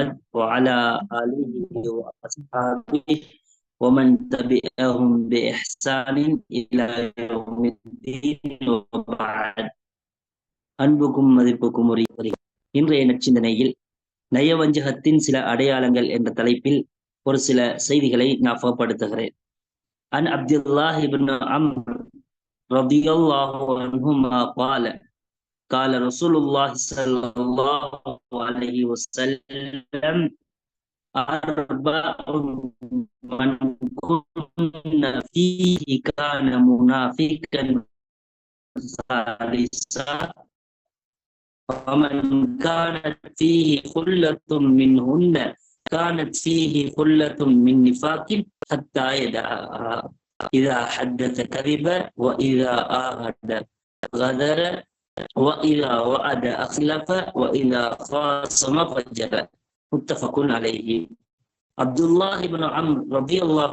محمد وعلى آله وأصحابه ومن تبعهم بإحسان إلى يوم الدين وبعد அன்புக்கும் மதிப்புக்கும் உரிய இன்றைய நச்சிந்தனையில் நயவஞ்சகத்தின் சில அடையாளங்கள் என்ற தலைப்பில் ஒரு சில செய்திகளை ஞாபகப்படுத்துகிறேன் அன் அப்துல்லாஹ் இப்னு அம்ர் ரதியல்லாஹு அன்ஹுமா قال قال رسول الله صلى الله عليه وسلم أربع من كن فيه كان منافقا ثالثا ومن كانت فيه خلة منهن كانت فيه خلة من نفاق حتى إذا حدث كذب وإذا آهد غدر وإذا وعد أخلف وإذا خاصم فجر متفق عليه அப்துல்லாஹ் இப்னு அம் ரபி அல்லாஹ்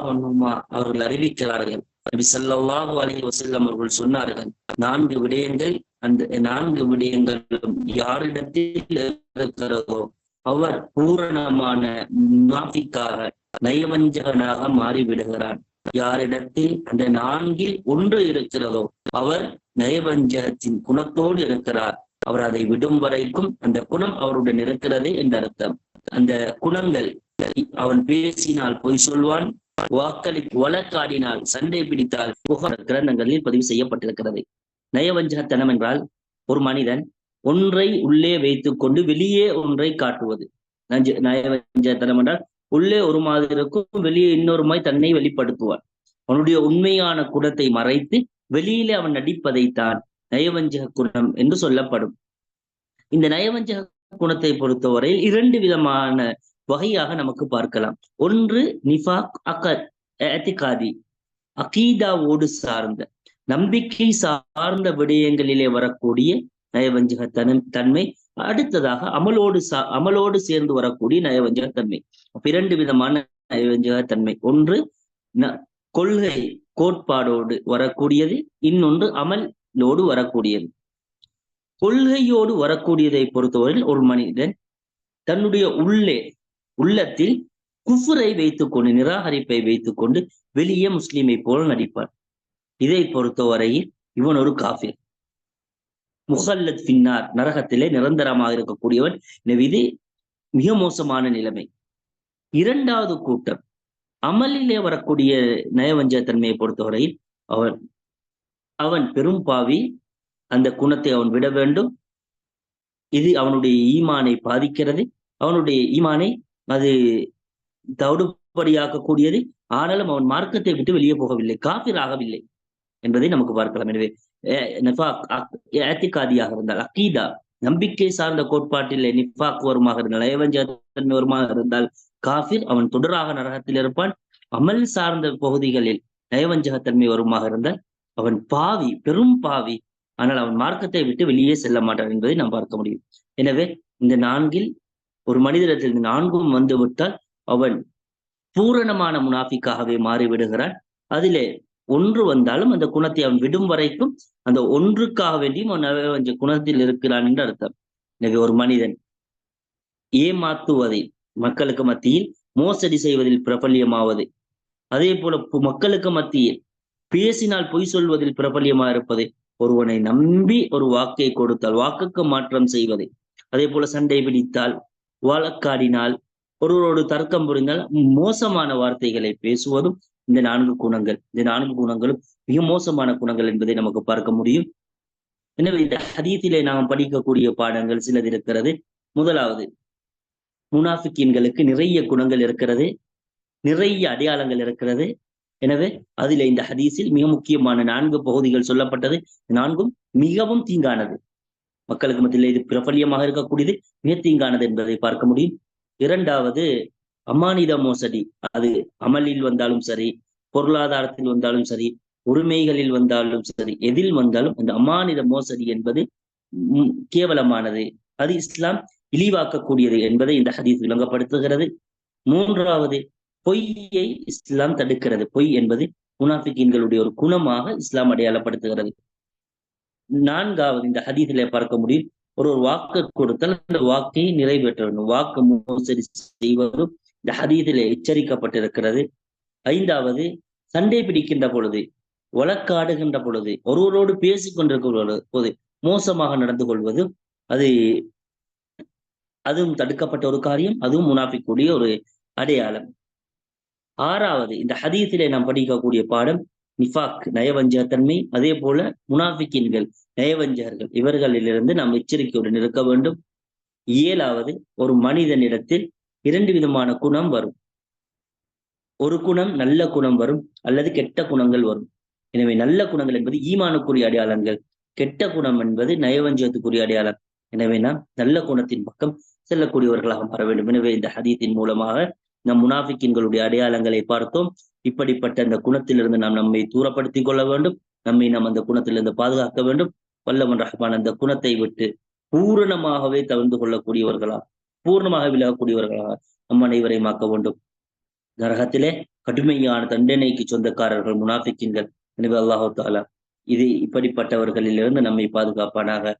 அவர்கள் அறிவிக்கிறார்கள் நபி ஸல்லல்லாஹு அலைஹி வஸல்லம் அவர்கள் சொன்னார்கள் நான்கு விடயங்கள் அந்த நான்கு விடயங்களும் யாரிடத்தில் இருக்கிறதோ அவர் பூரணமான முனாஃபிக்காக நயவஞ்சகனாக மாறிவிடுகிறார் யாரிடத்தில் அந்த நான்கில் ஒன்று இருக்கிறதோ அவர் நயவஞ்சகத்தின் குணத்தோடு இருக்கிறார். அவர் அதை விடும் வரைக்கும் அந்த குணம் அவருடன் இருக்கிறது என்ற அர்த்தம். அந்த குணங்கள் அவன் பேசினால் பொய் சொல்வான் வாக்களி வழக்காடினால் சண்டை பிடித்தால் புகார் கிரந்தங்களில் பதிவு செய்யப்பட்டிருக்கிறது. நயவஞ்சகத்தனம் என்றால் ஒரு மனிதன் ஒன்றை உள்ளே வைத்துக் கொண்டு வெளியே ஒன்றை காட்டுவது. நயவஞ்சகத்தனம் என்றால் உள்ளே ஒரு மாதிரி இருக்கும் வெளியே இன்னொரு மாதிரி தன்னை வெளிப்படுத்துவான். அவனுடைய உண்மையான குணத்தை மறைத்து வெளியிலே அவன் நடிப்பதைத்தான் நயவஞ்சக குணம் என்று சொல்லப்படும். இந்த நயவஞ்சக குணத்தை பொறுத்தவரையில் இரண்டு விதமான வகையாக நமக்கு பார்க்கலாம். ஒன்று நிஃபாக் அகதி அகீதாவோடு சார்ந்த நம்பிக்கை சார்ந்த விடயங்களிலே வரக்கூடிய நயவஞ்சக தன்மை அடுத்ததாக அமலோடு சா அமலோடு சேர்ந்து வரக்கூடிய நயவஞ்சக தன்மை. இரண்டு விதமான நயவஞ்சக தன்மை. ஒன்று கொள்கை கோட்பாடோடு வரக்கூடியது. இன்னொன்று அமலோடு வரக்கூடியது. கொள்கையோடு வரக்கூடியதை பொறுத்தவரையில் ஒரு மனிதன் தன்னுடைய உள்ளே உள்ளத்தில் குஃபுரை வைத்துக்கொண்டு நிராகரிப்பை வைத்துக்கொண்டு வெளியே முஸ்லீமை போல நடிப்பார். இதை பொறுத்தவரையில் இவன் ஒரு காஃபிர். முகல்லத் பின்னார் நரகத்திலே நிரந்தரமாக இருக்கக்கூடியவன். எனவே இது மிக மோசமான நிலைமை. இரண்டாவது கூட்டம். அமலிலே வரக்கூடிய நயவஞ்சத்தன்மையை பொறுத்தவரையில் அவன் அவன் பெரும் பாவி. அந்த குணத்தை அவன் விட வேண்டும். இது அவனுடைய ஈமானை பாதிக்கிறது. அவனுடைய ஈமானை அது தவிடுபடியாக்கக்கூடியது. ஆனாலும் அவன் மார்க்கத்தை விட்டு வெளியே போகவில்லை. காபிராகவில்லை என்பதை நமக்கு பார்க்கலாம். எனவே ஏத்திகாதியாக இருந்தால் அக்கீதா நம்பிக்கை சார்ந்த கோட்பாட்டில் நிஃபாக் வருமாக இருந்தால் நயவஞ்சத்தன்மை வருமாக இருந்தால் காஃபிர் அவன் தொடராக நரகத்தில் இருப்பான். அமல் சார்ந்த பகுதிகளில் நயவஞ்சகத்தன்மை வருமாக இருந்தால் அவன் பாவி பெரும் பாவி. ஆனால் அவன் மார்க்கத்தை விட்டு வெளியே செல்ல மாட்டான் என்பதை நாம் பார்க்க முடியும். எனவே இந்த நான்கில் ஒரு மனிதனிடத்தில் இந்த நான்கும் வந்து விட்டால் அவன் பூரணமான முனாஃபிக்காகவே மாறிவிடுகிறான். அதிலே ஒன்று வந்தாலும் அந்த குணத்தை அவன் விடும் வரைக்கும் அந்த ஒன்றுக்காக வேண்டியும் அவன் குணத்தில் இருக்கிறான் என்று அர்த்தம். எனவே ஒரு மனிதன் ஏமாத்துவதை மக்களுக்கு மத்தியில் மோசடி செய்வதில் பிரபல்யமாவது அதே போல மக்களுக்கு மத்தியில் பேசினால் பொய் சொல்வதில் பிரபல்யமா இருப்பது ஒருவனை நம்பி ஒரு வாக்கை கொடுத்தால் வாக்குக்கு மாற்றம் செய்வது அதே போல சண்டை பிடித்தால் வழக்காடினால் ஒருவரோடு தர்க்கம் புரிந்தால் மோசமான வார்த்தைகளை பேசுவதும் இந்த நான்கு குணங்கள் இந்த நான்கு குணங்களும் மிக மோசமான குணங்கள் என்பதை நமக்கு பார்க்க முடியும். எனவே இந்த ஹதீத்திலே நாம் படிக்கக்கூடிய பாடங்கள் சிலது இருக்கிறது. முதலாவது முனாஃபிக்கீன்களுக்கு நிறைய குணங்கள் இருக்கிறது நிறைய அடையாளங்கள் இருக்கிறது. எனவே அதில இந்த ஹதீஸில் மிக முக்கியமான நான்கு பகுதிகள் சொல்லப்பட்டது. நான்கும் மிகவும் தீங்கானது. மக்களுக்கு மத்தியில் இது பிரபல்யமாக இருக்கக்கூடியது மிக தீங்கானது என்பதை பார்க்க முடியும். இரண்டாவது அமானித மோசடி. அது அமலில் வந்தாலும் சரி பொருளாதாரத்தில் வந்தாலும் சரி உரிமைகளில் வந்தாலும் சரி எதில் வந்தாலும் அந்த அமானித மோசடி என்பது கேவலமானது. அது இஸ்லாம் இழிவாக்கக்கூடியது என்பதை இந்த ஹதீஸ் விளங்கப்படுத்துகிறது. மூன்றாவது பொய்யை இஸ்லாம் தடுக்கிறது. பொய் என்பது முனாஃபிக்கீன்களுடைய ஒரு குணமாக இஸ்லாம் அடையாளப்படுத்துகிறது. நான்காவது இந்த ஹதீஸிலே பார்க்க முடியும் ஒரு ஒரு வாக்கு கொடுத்தால் அந்த வாக்கை நிறைவேற்ற வேண்டும் வாக்கு மோசடி செய்வதும் இந்த ஹதீதிலே எச்சரிக்கப்பட்டிருக்கிறது. ஐந்தாவது சண்டை பிடிக்கின்ற பொழுது வழக்காடுகின்ற பொழுது ஒருவரோடு பேசி கொண்டிருக்கிற போது மோசமாக நடந்து கொள்வது அது அதுவும் தடுக்கப்பட்ட ஒரு காரியம் அதுவும் முனாஃபிக்கூடிய ஒரு அடையாளம். ஆறாவது இந்த ஹதீஸிலே நாம் படிக்கக்கூடிய பாடம் நிஃபாக் நயவஞ்சகத்தன்மை அதே போல முனாஃபிக்கின்கள் நயவஞ்சகர்கள் இவர்களிலிருந்து நாம் எச்சரிக்கையுடன் இருக்க வேண்டும். ஏழாவது ஒரு மனிதனிடத்தில் இரண்டு விதமான குணம் வரும். ஒரு குணம் நல்ல குணம் வரும் அல்லது கெட்ட குணங்கள் வரும். எனவே நல்ல குணங்கள் என்பது ஈமானுக்குரிய அடையாளங்கள். கெட்ட குணம் என்பது நயவஞ்சகத்துக்குரிய அடையாளம். எனவே நாம் நல்ல குணத்தின் பக்கம் செல்லக்கூடியவர்களாக மாற வேண்டும். எனவே இந்த ஹதீத்தின் மூலமாக நம் முனாஃபிக்கின்களுடைய அடையாளங்களை பார்த்தோம். இப்படிப்பட்ட அந்த குணத்திலிருந்து நாம் நம்மை தூரப்படுத்திக் கொள்ள வேண்டும். நம்மை நாம் அந்த குணத்திலிருந்து பாதுகாக்க வேண்டும். வல்லவன் ரஹ்மான் அந்த குணத்தை விட்டு பூரணமாகவே தவிர்த்து கொள்ளக்கூடியவர்களா பூர்ணமாக விலகக்கூடியவர்களாக நம் அனைவரையும் ஆக்க வேண்டும். நரகத்திலே கடுமையான தண்டனைக்கு சொந்தக்காரர்கள் முனாஃபிக்கின்கள் எனவே அல்லாஹு தாலா இது இப்படிப்பட்டவர்களிலிருந்து நம்மை பாதுகாப்பானாக.